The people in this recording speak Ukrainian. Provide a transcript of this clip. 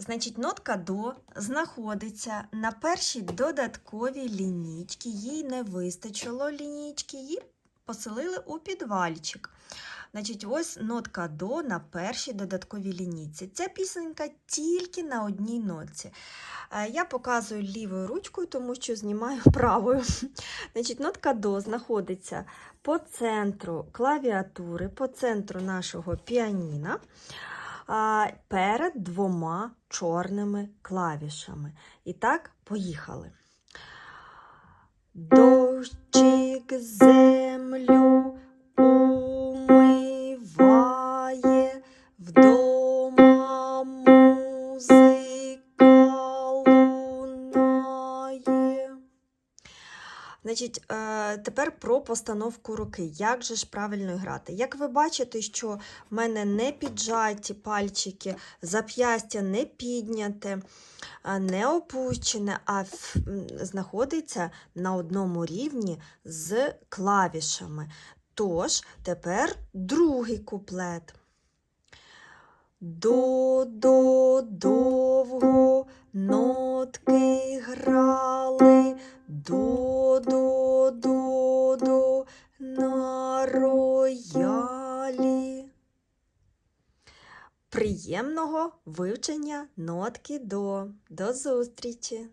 Значить, нотка до знаходиться на першій додатковій лінійці. Їй не вистачило лінійки, її поселили у підвальчик. Значить, ось нотка до на першій додатковій лінійці. Ця пісенька тільки на одній нотці. Е, Я показую лівою ручкою, тому що знімаю правою. Значить, нотка до знаходиться по центру клавіатури, по центру нашого піаніна перед двома чорними клавішами. І так, поїхали. Дощик землю Значить, е, тепер про постановку руки. Як же ж правильно грати? Як ви бачите, що в мене не піджаті пальчики, зап'ястя не підняте, не опущене, а знаходиться на одному рівні з клавішами. Тож, тепер другий куплет. До, до, довго нотки грали, до, на роялі. Приємного вивчення нотки до. До зустрічі!